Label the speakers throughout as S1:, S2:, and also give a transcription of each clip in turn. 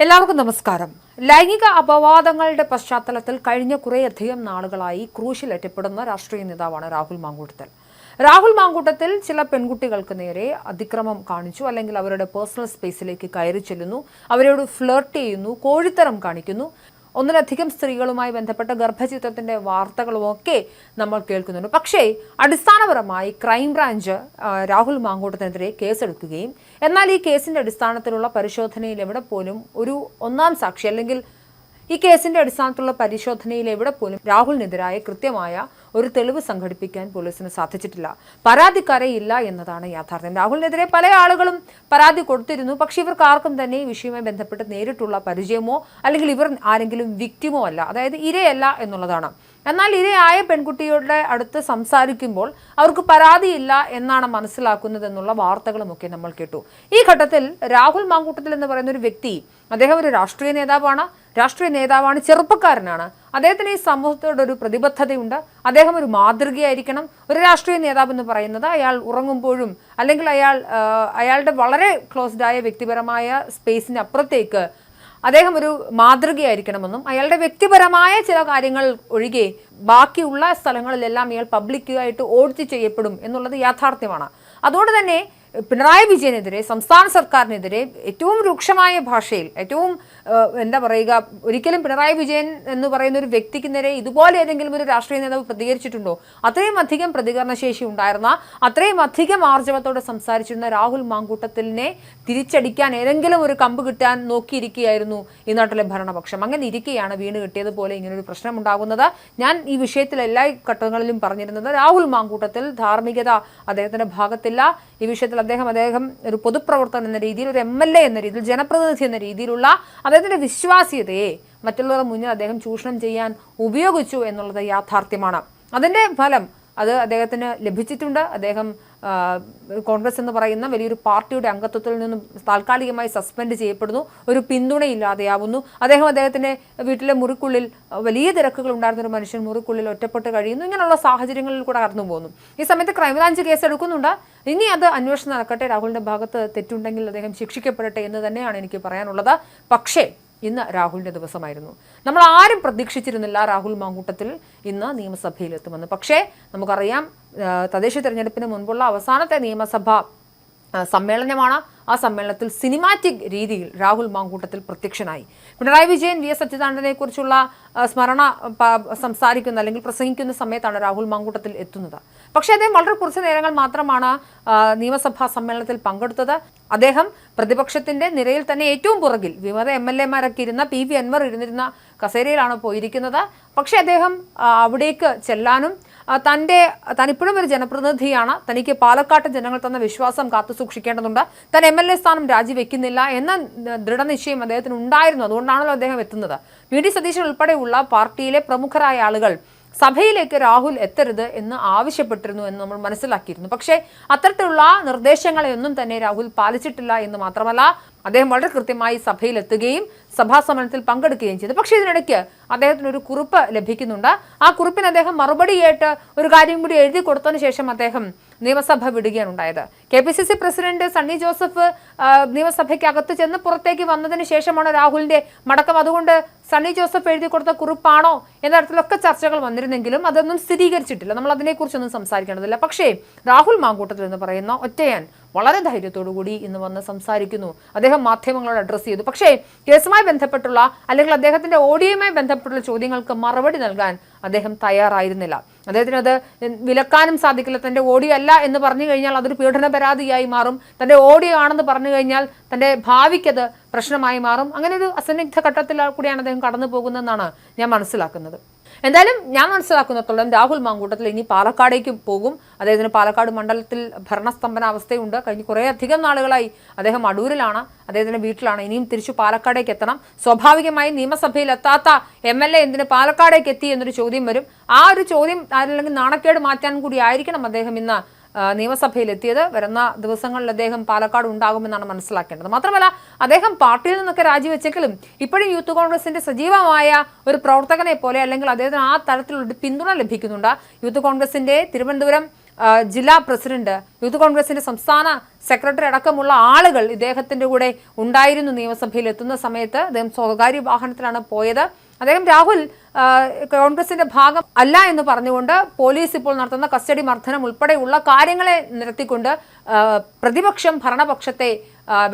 S1: എല്ലാവർക്കും നമസ്കാരം. ലൈംഗിക അപവാദങ്ങളുടെ പശ്ചാത്തലത്തിൽ കഴിഞ്ഞ കുറേയധികം നാളുകളായി ക്രൂശിലെറ്റപ്പെടുന്ന രാഷ്ട്രീയ നേതാവാണ് രാഹുൽ മാങ്കൂട്ടത്തിൽ. രാഹുൽ മാങ്കൂട്ടത്തിൽ ചില പെൺകുട്ടികൾക്ക് നേരെ അതിക്രമം കാണിച്ചു അല്ലെങ്കിൽ അവരുടെ പേഴ്സണൽ സ്പേസിലേക്ക് കയറി ചെല്ലുന്നു അവരോട് ഫ്ലേർട്ട് ചെയ്യുന്നു കോഴിത്തരം കാണിക്കുന്നു. ഒന്നിലധികം സ്ത്രീകളുമായി ബന്ധപ്പെട്ട ഗർഭചിത്രത്തിന്റെ വാർത്തകളുമൊക്കെ നമ്മൾ കേൾക്കുന്നുണ്ട്. പക്ഷേ അടിസ്ഥാനപരമായി ക്രൈംബ്രാഞ്ച് രാഹുൽ മാങ്കൂട്ടത്തിനെതിരെ കേസെടുക്കുകയും എന്നാൽ ഈ കേസിന്റെ അടിസ്ഥാനത്തിലുള്ള പരിശോധനയിൽ എവിടെ പോലും ഒരു ഒന്നാം സാക്ഷി അല്ലെങ്കിൽ ഈ കേസിന്റെ അടിസ്ഥാനത്തിലുള്ള പരിശോധനയിൽ എവിടെ പോലും രാഹുലിനെതിരായ കൃത്യമായ ഒരു തെളിവ് സംഘടിപ്പിക്കാൻ പോലീസിന് സാധിച്ചിട്ടില്ല. പരാതിക്കാരെ ഇല്ല എന്നതാണ് യാഥാർത്ഥ്യം. രാഹുലിനെതിരെ പല ആളുകളും പരാതി കൊടുത്തിരുന്നു. പക്ഷെ ഇവർക്ക് ആർക്കും തന്നെ ഈ വിഷയവുമായി ബന്ധപ്പെട്ട് നേരിട്ടുള്ള പരിചയമോ അല്ലെങ്കിൽ ഇവർ ആരെങ്കിലും വിക്റ്റിമോ അല്ല. അതായത് ഇരയല്ല എന്നുള്ളതാണ്. എന്നാൽ ഇരയായ പെൺകുട്ടിയുടെ അടുത്ത് സംസാരിക്കുമ്പോൾ അവർക്ക് പരാതിയില്ല എന്നാണ് മനസ്സിലാക്കുന്നത് എന്നുള്ള വാർത്തകളുമൊക്കെ നമ്മൾ കേട്ടു. ഈ ഘട്ടത്തിൽ രാഹുൽ മാങ്കൂട്ടത്തിൽ എന്ന് പറയുന്ന ഒരു വ്യക്തി അദ്ദേഹം ഒരു രാഷ്ട്രീയ നേതാവാണ്. രാഷ്ട്രീയ നേതാവാണ് ചെറുപ്പക്കാരനാണ്. അദ്ദേഹത്തിന് ഈ സമൂഹത്തോട് ഒരു പ്രതിബദ്ധതയുണ്ട്. അദ്ദേഹം ഒരു മാതൃകയായിരിക്കണം. ഒരു രാഷ്ട്രീയ നേതാവ് എന്ന് പറയുന്നത് അയാൾ ഉറങ്ങുമ്പോഴും അല്ലെങ്കിൽ അയാൾ അയാളുടെ വളരെ ക്ലോസ്ഡ് ആയ വ്യക്തിപരമായ സ്പേസിന് അപ്പുറത്തേക്ക് അദ്ദേഹം ഒരു മാതൃകയായിരിക്കണമെന്നും അയാളുടെ വ്യക്തിപരമായ ചില കാര്യങ്ങൾ ഒഴികെ ബാക്കിയുള്ള സ്ഥലങ്ങളിലെല്ലാം ഇയാൾ പബ്ലിക്കായിട്ട് ഓഡിറ്റ് ചെയ്യപ്പെടും എന്നുള്ളത് യാഥാർത്ഥ്യമാണ്. അതുകൊണ്ട് തന്നെ പിണറായി വിജയനെതിരെ സംസ്ഥാന സർക്കാരിനെതിരെ ഏറ്റവും രൂക്ഷമായ ഭാഷയിൽ ഏറ്റവും എന്താ പറയുക ഒരിക്കലും പിണറായി വിജയൻ എന്ന് പറയുന്ന ഒരു വ്യക്തിക്ക് നേരെ ഇതുപോലെ ഏതെങ്കിലും ഒരു രാഷ്ട്രീയ നേതാവ് പ്രതികരിച്ചിട്ടുണ്ടോ? അത്രയും അധികം പ്രതികരണശേഷി ഉണ്ടായിരുന്ന അത്രയും അധികം ആർജവത്തോടെ സംസാരിച്ചിരുന്ന രാഹുൽ മാങ്കൂട്ടത്തിലിനെ തിരിച്ചടിക്കാൻ ഏതെങ്കിലും ഒരു കമ്പ് കിട്ടാൻ നോക്കിയിരിക്കുകയായിരുന്നു ഈ നാട്ടിലെ ഭരണപക്ഷം. അങ്ങനെ ഇരിക്കുകയാണ് വീണ് കിട്ടിയതുപോലെ ഇങ്ങനൊരു പ്രശ്നം ഉണ്ടാകുന്നത്. ഞാൻ ഈ വിഷയത്തിൽ എല്ലാ ഘട്ടങ്ങളിലും പറഞ്ഞിരുന്നത് രാഹുൽ മാങ്കൂട്ടത്തിൽ ധാർമ്മികത അദ്ദേഹത്തിന്റെ ഭാഗത്തില്ല. ഈ വിഷയത്തിൽ അദ്ദേഹം അദ്ദേഹം ഒരു പൊതുപ്രവർത്തകൻ എന്ന രീതിയിൽ ഒരു എം എൽ എ എന്ന രീതിയിൽ ജനപ്രതിനിധി എന്ന രീതിയിലുള്ള അദ്ദേഹത്തിന്റെ വിശ്വാസ്യതയെ മറ്റുള്ളവരുടെ മുന്നിൽ അദ്ദേഹം ചൂഷണം ചെയ്യാൻ ഉപയോഗിച്ചു എന്നുള്ളത് യാഥാർത്ഥ്യമാണ്. അതിന്റെ ഫലം അത് അദ്ദേഹത്തിന് ലഭിച്ചിട്ടുണ്ട്. അദ്ദേഹം കോൺഗ്രസ് എന്ന് പറയുന്ന വലിയൊരു പാർട്ടിയുടെ അംഗത്വത്തിൽ നിന്നും താൽക്കാലികമായി സസ്പെൻഡ് ചെയ്യപ്പെടുന്നു. ഒരു പിന്തുണയില്ലാതെയാവുന്നു. അദ്ദേഹം അദ്ദേഹത്തിന്റെ വീട്ടിലെ മുറിക്കുള്ളിൽ വലിയ തിരക്കുകൾ ഉണ്ടായിരുന്ന ഒരു മനുഷ്യൻ മുറിക്കുള്ളിൽ ഒറ്റപ്പെട്ട് കഴിയുന്നു. ഇങ്ങനെയുള്ള സാഹചര്യങ്ങളിൽ കൂടെ കടന്നു പോകുന്നു. ഈ സമയത്ത് ക്രൈംബ്രാഞ്ച് കേസ് എടുക്കുന്നുണ്ട്. ഇനി അത് അന്വേഷണം നടക്കട്ടെ. രാഹുലിന്റെ ഭാഗത്ത് തെറ്റുണ്ടെങ്കിൽ അദ്ദേഹം ശിക്ഷിക്കപ്പെടട്ടെ എന്ന് തന്നെയാണ് എനിക്ക് പറയാനുള്ളത്. പക്ഷേ ഇന്ന് രാഹുലിന്റെ ദിവസമായിരുന്നു. നമ്മൾ ആരും പ്രതീക്ഷിച്ചിരുന്നില്ല രാഹുൽ മാങ്കൂട്ടത്തിൽ ഇന്ന് നിയമസഭയിൽ എത്തുമെന്ന് പക്ഷേ നമുക്കറിയാം തദ്ദേശ തെരഞ്ഞെടുപ്പിന് മുൻപുള്ള അവസാനത്തെ നിയമസഭ സമ്മേളനമാണ്. ആ സമ്മേളനത്തിൽ സിനിമാറ്റിക് രീതിയിൽ രാഹുൽ മാങ്കൂട്ടത്തിൽ പ്രത്യക്ഷനായി. പിണറായി വിജയൻ വി എസ് അച്യുതാനന്ദനെ സ്മരണ സംസാരിക്കുന്ന അല്ലെങ്കിൽ പ്രസംഗിക്കുന്ന സമയത്താണ് രാഹുൽ മാങ്കൂട്ടത്തിൽ എത്തുന്നത്. പക്ഷേ അദ്ദേഹം വളരെ കുറച്ച് നേരങ്ങൾ മാത്രമാണ് നിയമസഭാ സമ്മേളനത്തിൽ പങ്കെടുത്തത്. അദ്ദേഹം പ്രതിപക്ഷത്തിന്റെ നിരയിൽ തന്നെ ഏറ്റവും പുറകിൽ വിമത എം എൽ എമാരൊക്കെ ഇരുന്ന പി വി അൻവർ ഇരുന്നിരുന്ന കസേരയിലാണ് പോയിരിക്കുന്നത്. പക്ഷേ അദ്ദേഹം അവിടേക്ക് ചെല്ലാനും തന്റെ തനിപ്പോഴും ഒരു ജനപ്രതിനിധിയാണ്. തനിക്ക് പാലക്കാട്ട് ജനങ്ങൾ തന്ന വിശ്വാസം കാത്തു സൂക്ഷിക്കേണ്ടതുണ്ട്. താൻ എം എൽ എ സ്ഥാനം രാജിവെക്കുന്നില്ല എന്ന ദൃഢനിശ്ചയം അദ്ദേഹത്തിന് ഉണ്ടായിരുന്നു. അതുകൊണ്ടാണല്ലോ അദ്ദേഹം എത്തുന്നത്. വി. ഡി. സതീശൻ ഉൾപ്പെടെയുള്ള പാർട്ടിയിലെ പ്രമുഖരായ ആളുകൾ സഭയിലേക്ക് രാഹുൽ എത്തരുത് എന്ന് ആവശ്യപ്പെട്ടിരുന്നു എന്ന് നമ്മൾ മനസ്സിലാക്കിയിരുന്നു. പക്ഷേ അത്തരത്തിലുള്ള നിർദ്ദേശങ്ങളെയൊന്നും തന്നെ രാഹുൽ പാലിച്ചിട്ടില്ല എന്ന് മാത്രമല്ല അദ്ദേഹം വളരെ കൃത്യമായി സഭയിൽ എത്തുകയും സഭാ സമ്മേളനത്തിൽ പങ്കെടുക്കുകയും ചെയ്തു. പക്ഷേ ഇതിനിടയ്ക്ക് അദ്ദേഹത്തിന് ഒരു കുറിപ്പ് ലഭിക്കുന്നുണ്ട്. ആ കുറിപ്പിന് അദ്ദേഹം മറുപടിയായിട്ട് ഒരു കാര്യം കൂടി എഴുതി കൊടുത്തതിന് ശേഷം അദ്ദേഹം നിയമസഭ വിടുകയാണ് ഉണ്ടായത് K P C C president Sunny Joseph നിയമസഭയ്ക്ക് അകത്ത് ചെന്ന് പുറത്തേക്ക് വന്നതിന് ശേഷമാണ് രാഹുലിന്റെ മടക്കം. അതുകൊണ്ട് സണ്ണി ജോസഫ് എഴുതി കൊടുത്ത കുറിപ്പാണോ എന്ന തരത്തിലൊക്കെ ചർച്ചകൾ വന്നിരുന്നെങ്കിലും അതൊന്നും സ്ഥിരീകരിച്ചിട്ടില്ല. നമ്മൾ അതിനെക്കുറിച്ചൊന്നും സംസാരിക്കേണ്ടതില്ല. പക്ഷേ രാഹുൽ മാങ്കൂട്ടത്തിൽ എന്ന് പറയുന്ന ഒറ്റയാൻ വളരെ കൂടി ഇന്ന് വന്ന് സംസാരിക്കുന്നു. അദ്ദേഹം മാധ്യമങ്ങളോട് അഡ്രസ്സ് ചെയ്തു. പക്ഷേ കേസുമായി ബന്ധപ്പെട്ടുള്ള അല്ലെങ്കിൽ അദ്ദേഹത്തിന്റെ ഓഡിയോയുമായി ബന്ധപ്പെട്ടുള്ള ചോദ്യങ്ങൾക്ക് മറുപടി നൽകാൻ അദ്ദേഹം തയ്യാറായിരുന്നില്ല. അദ്ദേഹത്തിന് അത് വിലക്കാനും സാധിക്കില്ല. തന്റെ ഓഡിയോ അല്ല എന്ന് പറഞ്ഞു കഴിഞ്ഞാൽ അതൊരു പീഡന പരാതിയായി മാറും. തന്റെ ഓഡിയോ ആണെന്ന് പറഞ്ഞു കഴിഞ്ഞാൽ തന്റെ ഭാവിക്കത് പ്രശ്നമായി മാറും. അങ്ങനെ ഒരു അസന്നിഗ്ധ ഘട്ടത്തിൽ കൂടിയാണ് അദ്ദേഹം കടന്നു പോകുന്നതെന്നാണ് ഞാൻ മനസ്സിലാക്കുന്നത്. എന്തായാലും ഞാൻ മനസ്സിലാക്കുന്നിടത്തോളം രാഹുൽ മാങ്കൂട്ടത്തിൽ ഇനി പാലക്കാടേക്ക് പോകും. അദ്ദേഹത്തിന് പാലക്കാട് മണ്ഡലത്തിൽ ഭരണസ്തംഭന അവസ്ഥയുണ്ട് കഴിഞ്ഞ് കുറേ അധികം നാളുകളായി അദ്ദേഹം അടൂരിലാണ്. അദ്ദേഹത്തിന്റെ വീട്ടിലാണ്. ഇനിയും തിരിച്ചു പാലക്കാടേക്ക് എത്തണം. സ്വാഭാവികമായി നിയമസഭയിൽ എത്താത്ത എം എൽ എ എന്തിന് പാലക്കാടേക്ക് എത്തി എന്നൊരു ചോദ്യം വരും. ആ ഒരു ചോദ്യം അല്ലെങ്കിൽ നാണക്കേട് മാറ്റാൻ കൂടി ആയിരിക്കണം അദ്ദേഹം ഇന്ന് എത്തിയത് വരുന്ന ദിവസങ്ങളിൽ അദ്ദേഹം പാലക്കാട് ഉണ്ടാകുമെന്നാണ് മനസ്സിലാക്കേണ്ടത്. മാത്രമല്ല അദ്ദേഹം പാർട്ടിയിൽ നിന്നൊക്കെ രാജിവെച്ചെങ്കിലും ഇപ്പോഴും യൂത്ത് കോൺഗ്രസിന്റെ സജീവമായ ഒരു പ്രവർത്തകനെ പോലെ അല്ലെങ്കിൽ അദ്ദേഹത്തിന് ആ തരത്തിലുള്ള പിന്തുണ ലഭിക്കുന്നുണ്ട്. യൂത്ത് കോൺഗ്രസിന്റെ തിരുവനന്തപുരം ജില്ലാ പ്രസിഡന്റ് യൂത്ത് കോൺഗ്രസിന്റെ സംസ്ഥാന സെക്രട്ടറി അടക്കമുള്ള ആളുകൾ ഇദ്ദേഹത്തിന്റെ കൂടെ ഉണ്ടായിരുന്നു നിയമസഭയിൽ എത്തുന്ന സമയത്ത്. അദ്ദേഹം സ്വകാര്യ വാഹനത്തിലാണ് പോയത്. അദ്ദേഹം രാഹുൽ കോൺഗ്രസിന്റെ ഭാഗം അല്ല എന്ന് പറഞ്ഞുകൊണ്ട് പോലീസ് ഇപ്പോൾ നടത്തുന്ന കസ്റ്റഡി മർദ്ദനം ഉൾപ്പെടെയുള്ള കാര്യങ്ങളെ നിരത്തിക്കൊണ്ട് പ്രതിപക്ഷം ഭരണപക്ഷത്തെ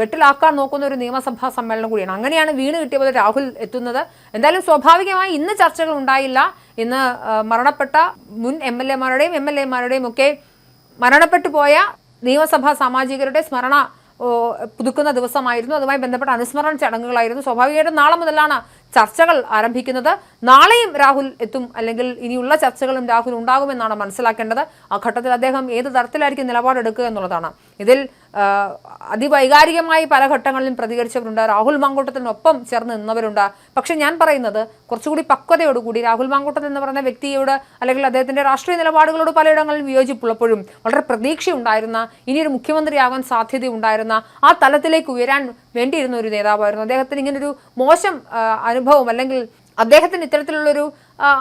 S1: വെട്ടിലാക്കാൻ നോക്കുന്ന ഒരു നിയമസഭാ സമ്മേളനം കൂടിയാണ്. അങ്ങനെയാണ് വീണ് കിട്ടിയപ്പോൾ രാഹുൽ എത്തുന്നത്. എന്തായാലും സ്വാഭാവികമായി ഇന്ന് ചർച്ചകൾ ഉണ്ടായില്ല. ഇന്ന് മരണപ്പെട്ട മുൻ എം എൽ എമാരുടെയും എം എൽ എമാരുടെയും ഒക്കെ മരണപ്പെട്ടു പോയ നിയമസഭാ സാമാജികരുടെ സ്മരണ പുതുക്കുന്ന ദിവസമായിരുന്നു. അതുമായി ബന്ധപ്പെട്ട അനുസ്മരണ ചടങ്ങുകളായിരുന്നു. സ്വാഭാവികമായിട്ടും നാളെ മുതലാണ് ചർച്ചകൾ ആരംഭിക്കുന്നത് നാളെയും രാഹുൽ എത്തും അല്ലെങ്കിൽ ഇനിയുള്ള ചർച്ചകളും രാഹുൽ ഉണ്ടാകുമെന്നാണ് മനസ്സിലാക്കേണ്ടത്. ആ ഘട്ടത്തിൽ അദ്ദേഹം ഏത് തരത്തിലായിരിക്കും നിലപാടെടുക്കുക എന്നുള്ളതാണ്. ഇതിൽ അതിവൈകാരികമായി പല ഘട്ടങ്ങളിലും പ്രതികരിച്ചവരുണ്ട്. രാഹുൽ മാങ്കൂട്ടത്തിനൊപ്പം ചേർന്ന് നിന്നവരുണ്ട്. പക്ഷെ ഞാൻ പറയുന്നത് കുറച്ചുകൂടി പക്വതയോടുകൂടി രാഹുൽ മാങ്കൂട്ടത്തിൽ എന്ന് പറയുന്ന വ്യക്തിയോട് അല്ലെങ്കിൽ അദ്ദേഹത്തിന്റെ രാഷ്ട്രീയ നിലപാടുകളോട് പലയിടങ്ങളിലും വിയോജിപ്പുള്ളപ്പോഴും വളരെ പ്രതീക്ഷയുണ്ടായിരുന്ന ഇനിയൊരു മുഖ്യമന്ത്രിയാകാൻ സാധ്യതയുണ്ടായിരുന്ന ആ തലത്തിലേക്ക് ഉയരാൻ വേണ്ടിയിരുന്ന ഒരു നേതാവായിരുന്നു. അദ്ദേഹത്തിന് ഇങ്ങനൊരു മോശം അനുഭവം അല്ലെങ്കിൽ അദ്ദേഹത്തിന് ഇത്തരത്തിലുള്ളൊരു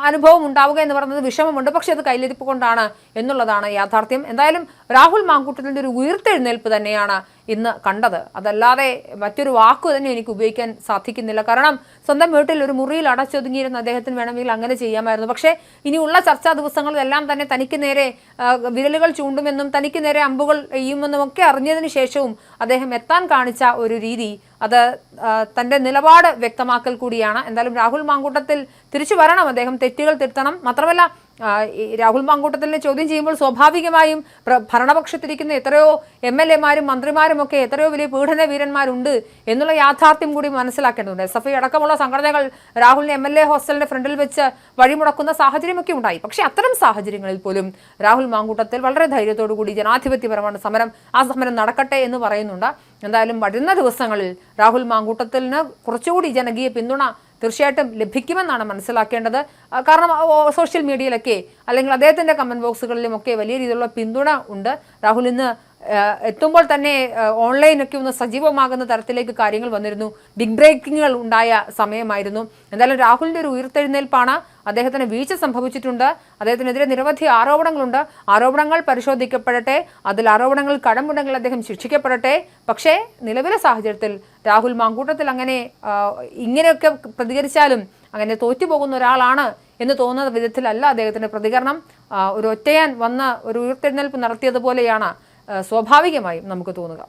S1: അനുഭവം ഉണ്ടാവുക എന്ന് പറയുന്നത് വിഷമമുണ്ട്. പക്ഷെ അത് കയ്യിലിരിപ്പ് കൊണ്ടാണ് എന്നുള്ളതാണ് യാഥാർത്ഥ്യം. എന്തായാലും രാഹുൽ മാങ്കൂട്ടത്തിന്റെ ഒരു ഉയർത്തെഴുന്നേൽപ്പ് തന്നെയാണ് ഇന്ന് കണ്ടത്. അതല്ലാതെ മറ്റൊരു വാക്ക് തന്നെ എനിക്ക് ഉപയോഗിക്കാൻ സാധിക്കുന്നില്ല. കാരണം സ്വന്തം വീട്ടിൽ ഒരു മുറിയിൽ അടച്ചൊതുങ്ങിയിരുന്ന അദ്ദേഹത്തിന് വേണമെങ്കിൽ അങ്ങനെ ചെയ്യാമായിരുന്നു. പക്ഷേ ഇനിയുള്ള ചർച്ചാ ദിവസങ്ങളിലെല്ലാം തന്നെ തനിക്ക് നേരെ വിരലുകൾ ചൂണ്ടുമെന്നും തനിക്ക് നേരെ അമ്പുകൾ എയ്യുമെന്നും ഒക്കെ അറിഞ്ഞതിന് ശേഷവും അദ്ദേഹം എത്താൻ കാണിച്ച ഒരു രീതി അത് തന്റെ നിലപാട് വ്യക്തമാക്കൽ കൂടിയാണ്. എന്തായാലും രാഹുൽ മാങ്കൂട്ടത്തിൽ തിരിച്ചു വരണം അദ്ദേഹം. തെറ്റുകൾ തിരുത്തണം. മാത്രമല്ല രാഹുൽ മാങ്കൂട്ടത്തിനെ ചോദ്യം ചെയ്യുമ്പോൾ സ്വാഭാവികമായും ഭരണപക്ഷത്തിരിക്കുന്ന എത്രയോ എം എൽ എമാരും മന്ത്രിമാരും ഒക്കെ എത്രയോ വലിയ പീഡന വീരന്മാരുണ്ട് എന്നുള്ള യാഥാർത്ഥ്യം കൂടി മനസ്സിലാക്കേണ്ടതുണ്ട്. എസ് എഫ് ഐ അടക്കമുള്ള സംഘടനകൾ രാഹുലിനെ എം എൽ എ ഹോസ്റ്റലിന്റെ ഫ്രണ്ടിൽ വെച്ച് വഴിമുടക്കുന്ന സാഹചര്യമൊക്കെ ഉണ്ടായി. പക്ഷേ അത്തരം സാഹചര്യങ്ങളിൽ പോലും രാഹുൽ മാങ്കൂട്ടത്തിൽ വളരെ ധൈര്യത്തോടു കൂടി ജനാധിപത്യപരമാണ് സമരം ആ സമരം നടക്കട്ടെ എന്ന് പറയുന്നുണ്ട്. എന്തായാലും വരുന്ന ദിവസങ്ങളിൽ രാഹുൽ മാങ്കൂട്ടത്തിന് കുറച്ചുകൂടി ജനകീയ പിന്തുണ തീർച്ചയായിട്ടും ലഭിക്കുമെന്നാണ് മനസ്സിലാക്കേണ്ടത്. കാരണം സോഷ്യൽ മീഡിയയിലൊക്കെ അല്ലെങ്കിൽ അദ്ദേഹത്തിന്റെ കമന്റ് ബോക്സുകളിലും ഒക്കെ വലിയ രീതിയിലുള്ള പിന്തുണ ഉണ്ട്. രാഹുൽ ഇന്ന് എത്തുമ്പോൾ തന്നെ ഓൺലൈനൊക്കെ ഒന്ന് സജീവമാകുന്ന തരത്തിലേക്ക് കാര്യങ്ങൾ വന്നിരുന്നു. ബിഗ് ബ്രേക്കിങ്ങുകൾ ഉണ്ടായ സമയമായിരുന്നു. എന്തായാലും രാഹുലിന്റെ ഒരു ഉയർത്തെഴുന്നേൽപ്പാണ് അദ്ദേഹത്തിന് വീഴ്ച സംഭവിച്ചിട്ടുണ്ട്. അദ്ദേഹത്തിനെതിരെ നിരവധി ആരോപണങ്ങളുണ്ട്. ആരോപണങ്ങൾ പരിശോധിക്കപ്പെടട്ടെ. അതിൽ ആരോപണങ്ങൾ കടമുണ്ടെങ്കിൽ അദ്ദേഹം ശിക്ഷിക്കപ്പെടട്ടെ. പക്ഷേ നിലവിലെ സാഹചര്യത്തിൽ രാഹുൽ മാങ്കൂട്ടത്തിൽ അങ്ങനെ ഇങ്ങനെയൊക്കെ പ്രതികരിച്ചാലും അങ്ങനെ തോറ്റുപോകുന്ന ഒരാളാണ് എന്ന് തോന്നുന്ന വിധത്തിലല്ല അദ്ദേഹത്തിന്റെ പ്രതികരണം. ഒരു ഒറ്റയാൻ വന്ന് ഒരു ഉയർത്തെഴുന്നേൽപ്പ് നടത്തിയതുപോലെയാണ് സ്വാഭാവികമായും നമുക്ക് തോന്നുക.